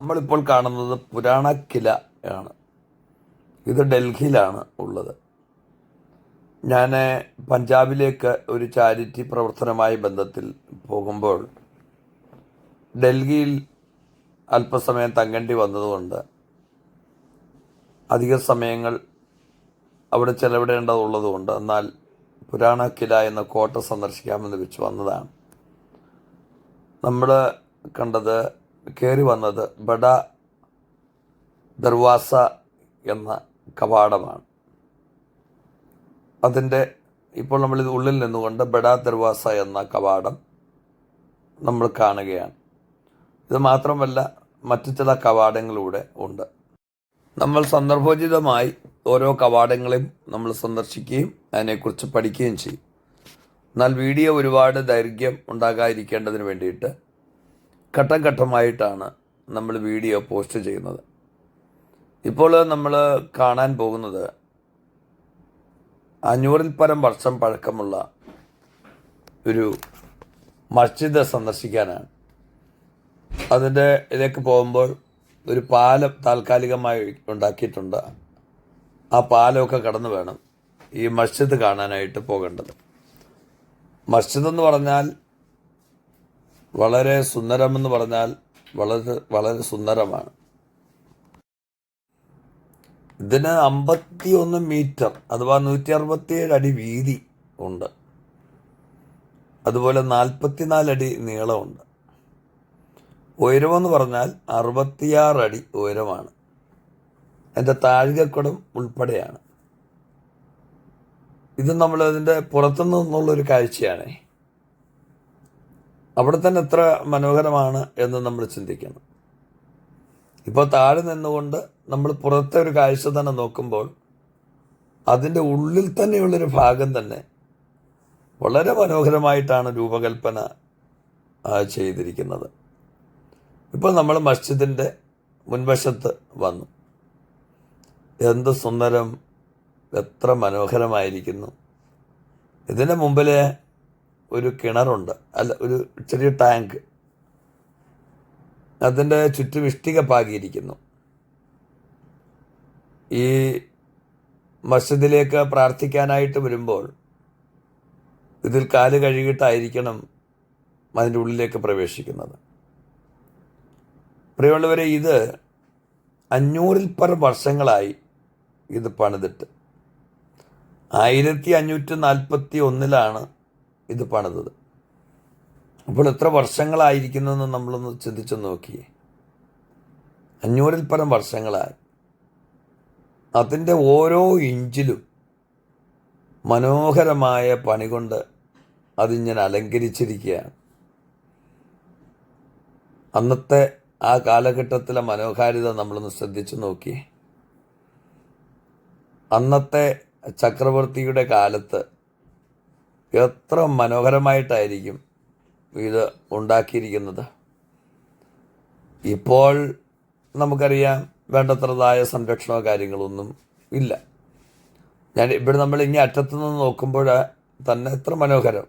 നമ്മളിപ്പോൾ കാണുന്നത് പുരാണ കില ആണ്. ഇത് ഡൽഹിയിലാണ് ഉള്ളത്. ഞാൻ പഞ്ചാബിലേക്ക് ഒരു ചാരിറ്റി പ്രവർത്തനമായി ബന്ധത്തിൽ പോകുമ്പോൾ ഡൽഹിയിൽ അല്പസമയം തങ്ങേണ്ടി വന്നതുകൊണ്ട് അധിക സമയങ്ങൾ അവിടെ ചെലവിടേണ്ടതുള്ളതുകൊണ്ട് എന്നാൽ പുരാണ കില എന്ന കോട്ട സന്ദർശിക്കാമെന്ന് വെച്ച് വന്നതാണ്. നമ്മൾ കണ്ടത് കയറി വന്നത് ബഡ ദർവാസ എന്ന കവാടമാണ്. അതിന്റെ ഇപ്പോൾ നമ്മൾ നമ്മളിത് ഉള്ളിൽ നിന്നുകൊണ്ട് ബഡ ദർവാസ എന്ന കവാടം നമ്മൾ കാണുകയാണ്. ഇത് മാത്രമല്ല മറ്റു ചില കവാടങ്ങളിലൂടെ ഉണ്ട്. നമ്മൾ സന്ദർഭോചിതമായി ഓരോ കവാടങ്ങളെയും നമ്മൾ സന്ദർശിക്കുകയും അതിനെക്കുറിച്ച് പഠിക്കുകയും ചെയ്യും. എന്നാൽ വീഡിയോ ഒരുപാട് ദൈർഘ്യം ഉണ്ടാകാതിരിക്കേണ്ടതിന് വേണ്ടിയിട്ട് ഘട്ടം ഘട്ടമായിട്ടാണ് നമ്മൾ വീഡിയോ പോസ്റ്റ് ചെയ്യുന്നത്. ഇപ്പോൾ നമ്മൾ കാണാൻ പോകുന്നത് അഞ്ഞൂറിൽ പരം വർഷം പഴക്കമുള്ള ഒരു മസ്ജിദ് സന്ദർശിക്കാനാണ്. അതിന്റെ ഇതിലേക്ക് പോകുമ്പോൾ ഒരു പാലം താൽക്കാലികമായി ഉണ്ടാക്കിയിട്ടുണ്ട്. ആ പാലമൊക്കെ കടന്നു വേണം ഈ മസ്ജിദ് കാണാനായിട്ട് പോകേണ്ടത്. മസ്ജിദ് എന്ന് പറഞ്ഞാൽ വളരെ സുന്ദരമെന്ന് പറഞ്ഞാൽ വളരെ വളരെ സുന്ദരമാണ്. ഇതിന് അമ്പത്തി ഒന്ന് മീറ്റർ അഥവാ നൂറ്റി അറുപത്തിയേഴ് അടി വീതി ഉണ്ട്. അതുപോലെ നാൽപ്പത്തിനാല് അടി നീളമുണ്ട്. ഉയരമെന്ന് പറഞ്ഞാൽ അറുപത്തിയാറ് അടി ഉയരമാണ്. എന്റെ താഴികക്കുടം ഉൾപ്പെടെയാണ്. ഇത് നമ്മൾ അതിന്റെ പുറത്തുനിന്ന് നിന്നുള്ളൊരു കാഴ്ചയാണേ. അവിടെ തന്നെ എത്ര മനോഹരമാണ് എന്ന് നമ്മൾ ചിന്തിക്കണം. ഇപ്പോൾ താഴെ നിന്നുകൊണ്ട് നമ്മൾ പുറത്തെ ഒരു കാഴ്ച തന്നെ നോക്കുമ്പോൾ അതിന്റെ ഉള്ളിൽ തന്നെയുള്ളൊരു ഭാഗം തന്നെ വളരെ മനോഹരമായിട്ടാണ് രൂപകൽപ്പന ചെയ്തിരിക്കുന്നത്. ഇപ്പോൾ നമ്മൾ മസ്ജിദിന്റെ മുൻവശത്ത് വന്നു. എന്ത് സുന്ദരം എത്ര മനോഹരമായിരിക്കുന്നു. ഇതിന് മുമ്പിൽ ഒരു കിണറുണ്ട്. അല്ല ഒരു ചെറിയ ടാങ്ക്. അതിന്റെ ചുറ്റും ഇഷ്ടിക പാകിയിരിക്കുന്നു. ഈ മസ്ജിദിലേക്ക് പ്രാർത്ഥിക്കാനായിട്ട് വരുമ്പോൾ ഇതിൽ കാൽ കഴുകിയിട്ടായിരിക്കണം അതിന്റെ ഉള്ളിലേക്ക് പ്രവേശിക്കുന്നത്. പ്രിയമുള്ളവരെ ഇത് അഞ്ഞൂറിൽ പർ വർഷങ്ങളായി ഇത് പണിതിട്ട്. ആയിരത്തി അഞ്ഞൂറ്റി നാൽപ്പത്തി ഒന്നിലാണ് ഇത് പണിതത്. അപ്പോൾ എത്ര വർഷങ്ങളായിരിക്കുന്നെന്ന് നമ്മളൊന്ന് ചിന്തിച്ചു നോക്കിയേ. അഞ്ഞൂറിൽ പരം വർഷങ്ങളായി. അതിന്റെ ഓരോ ഇഞ്ചിലും മനോഹരമായ പണി കൊണ്ട് അതിങ്ങനെ അലങ്കരിച്ചിരിക്കുകയാണ്. അന്നത്തെ ആ കാലഘട്ടത്തിലെ മനോഹാരിത നമ്മളൊന്ന് ശ്രദ്ധിച്ചു നോക്കിയേ. അന്നത്തെ ചക്രവർത്തിയുടെ കാലത്ത് എത്ര മനോഹരമായിട്ടായിരിക്കും ഇത് ഉണ്ടാക്കിയിരിക്കുന്നത്. ഇപ്പോൾ നമുക്കറിയാം വേണ്ടത്രതായ സംരക്ഷണമോ കാര്യങ്ങളൊന്നും ഇല്ല. ഞാൻ ഇവിടെ നമ്മൾ ഇനി അറ്റത്ത് നിന്ന് നോക്കുമ്പോൾ തന്നെ എത്ര മനോഹരം.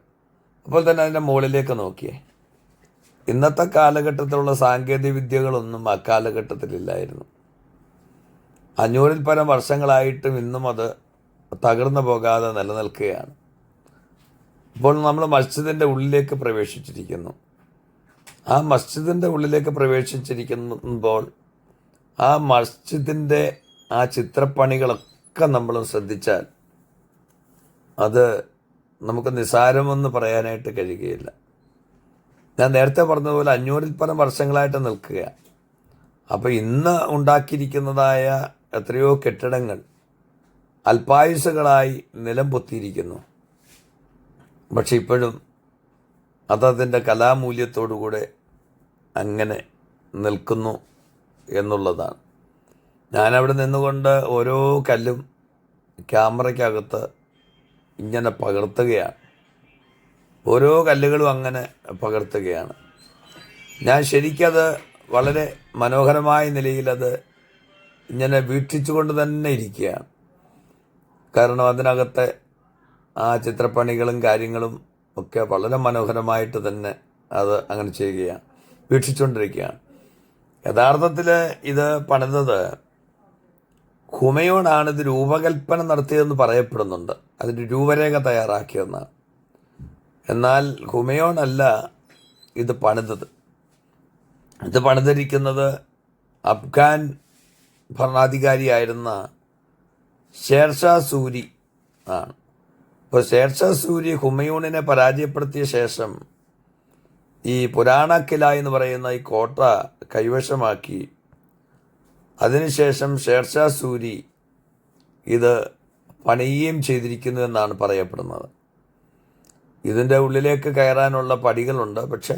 അപ്പോൾ തന്നെ അതിന്റെ മുകളിലേക്ക് നോക്കിയേ. ഇന്നത്തെ കാലഘട്ടത്തിലുള്ള സാങ്കേതിക വിദ്യകളൊന്നും ആ അക്കാലഘട്ടത്തിലില്ലായിരുന്നു അഞ്ഞൂറിൽ പരം വർഷങ്ങളായിട്ടും ഇന്നും അത് തകർന്നു പോകാതെ നിലനിൽക്കുകയാണ്. ഇപ്പോൾ നമ്മൾ മസ്ജിദിന്റെ ഉള്ളിലേക്ക് പ്രവേശിച്ചിരിക്കുന്നു. ആ മസ്ജിദിന്റെ ഉള്ളിലേക്ക് പ്രവേശിച്ചിരിക്കുമ്പോൾ ആ മസ്ജിദിന്റെ ആ ചിത്രപ്പണികളൊക്കെ നമ്മൾ ശ്രദ്ധിച്ചാൽ അത് നമുക്ക് നിസാരമെന്ന് പറയാനായിട്ട് കഴിയുകയില്ല. ഞാൻ നേരത്തെ പറഞ്ഞതുപോലെ അഞ്ഞൂറിൽ പരം വർഷങ്ങളായിട്ട് നിൽക്കുക അപ്പോൾ ഇന്ന് ഉണ്ടാക്കിയിരിക്കുന്നതായ എത്രയോ കെട്ടിടങ്ങൾ അല്പായുസുകളായി നിലം പൊത്തിയിരിക്കുന്നു പക്ഷെ ഇപ്പോഴും അതതിന്റെ കലാമൂല്യത്തോടുകൂടെ അങ്ങനെ നിൽക്കുന്നു എന്നുള്ളതാണ്. ഞാനവിടെ നിന്നുകൊണ്ട് ഓരോ കല്ലും ക്യാമറയ്ക്കകത്ത് ഇങ്ങനെ പകർത്തുകയാണ്. ഓരോ കല്ലുകളും അങ്ങനെ പകർത്തുകയാണ്. ഞാൻ ശരിക്കത് വളരെ മനോഹരമായ നിലയിൽ അത് ഇങ്ങനെ വീക്ഷിച്ചുകൊണ്ട് തന്നെ ഇരിക്കുകയാണ്. കാരണം അതിനകത്തെ ആ ചിത്രപ്പണികളും കാര്യങ്ങളും ഒക്കെ വളരെ മനോഹരമായിട്ട് തന്നെ അത് അങ്ങനെ ചെയ്യുകയാണ്. വീക്ഷിച്ചുകൊണ്ടിരിക്കുകയാണ്. യഥാർത്ഥത്തിൽ ഇത് പണിതത് ഹുമയോണാണ്. ഇത് രൂപകൽപ്പന നടത്തിയതെന്ന് പറയപ്പെടുന്നുണ്ട്. അതിന്റെ രൂപരേഖ തയ്യാറാക്കിയെന്നാണ് എന്നാൽ ഹുമയോണല്ല ഇത് പണിതത്. ഇത് പണിതിരിക്കുന്നത് അഫ്ഗാൻ ഭരണാധികാരിയായിരുന്ന ഷേർഷാ സൂരി ആണ്. അപ്പോൾ സൂരി ഹുമയൂണിനെ പരാജയപ്പെടുത്തിയ ശേഷം ഈ പുരാണ കില എന്ന് പറയുന്ന ഈ കോട്ട കൈവശമാക്കി. അതിനുശേഷം ഷേർഷാ സൂരി ഇത് പണിയുകയും ചെയ്തിരിക്കുന്നു എന്നാണ് പറയപ്പെടുന്നത്. ഇതിന്റെ ഉള്ളിലേക്ക് കയറാനുള്ള പടികളുണ്ട് പക്ഷേ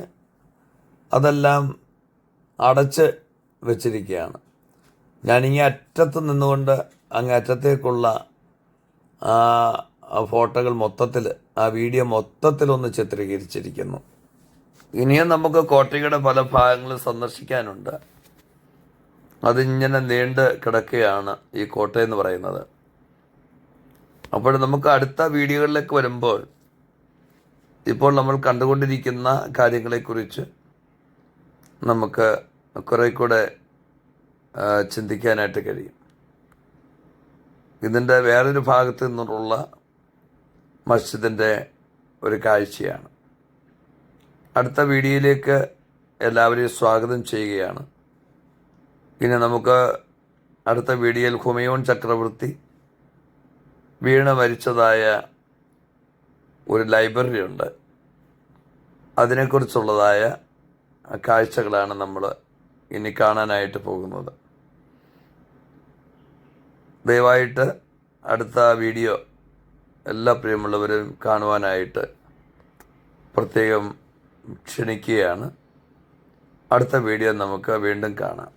അതെല്ലാം അടച്ച് വച്ചിരിക്കുകയാണ്. ഞാനിങ്ങേ അറ്റത്ത് നിന്നുകൊണ്ട് അങ്ങ് അറ്റത്തേക്കുള്ള ഫോട്ടോകൾ മൊത്തത്തിൽ ആ വീഡിയോ മൊത്തത്തിലൊന്ന് ചിത്രീകരിച്ചിരിക്കുന്നു. ഇനിയും നമുക്ക് കോട്ടയുടെ പല ഭാഗങ്ങളും സന്ദർശിക്കാനുണ്ട്. അതിങ്ങനെ നീണ്ട് കിടക്കുകയാണ് ഈ കോട്ടയെന്ന് പറയുന്നത്. അപ്പോൾ നമുക്ക് അടുത്ത വീഡിയോകളിലേക്ക് വരുമ്പോൾ ഇപ്പോൾ നമ്മൾ കണ്ടുകൊണ്ടിരിക്കുന്ന കാര്യങ്ങളെക്കുറിച്ച് നമുക്ക് കുറെ കൂടെ ചിന്തിക്കാനായിട്ട് കഴിയും. ഇതിന്റെ വേറൊരു ഭാഗത്ത് നിന്നുള്ള മസ്ജിദിന്റെ ഒരു കാഴ്ചയാണ്. അടുത്ത വീഡിയോയിലേക്ക് എല്ലാവരെയും സ്വാഗതം ചെയ്യുകയാണ്. ഇനി നമുക്ക് അടുത്ത വീഡിയോയിൽ ഹുമയോൺ ചക്രവർത്തി വീണ് മരിച്ചതായ ഒരു ലൈബ്രറി ഉണ്ട്. അതിനെക്കുറിച്ചുള്ളതായ കാഴ്ചകളാണ് നമ്മൾ ഇനി കാണാനായിട്ട് പോകുന്നത്. ദയവായിട്ട് അടുത്ത വീഡിയോ എല്ലാ പ്രിയമുള്ളവരും കാണുവാനായിട്ട് പ്രത്യേകം ക്ഷണിക്കുകയാണ്. അടുത്ത വീഡിയോ നമുക്ക് വീണ്ടും കാണാം.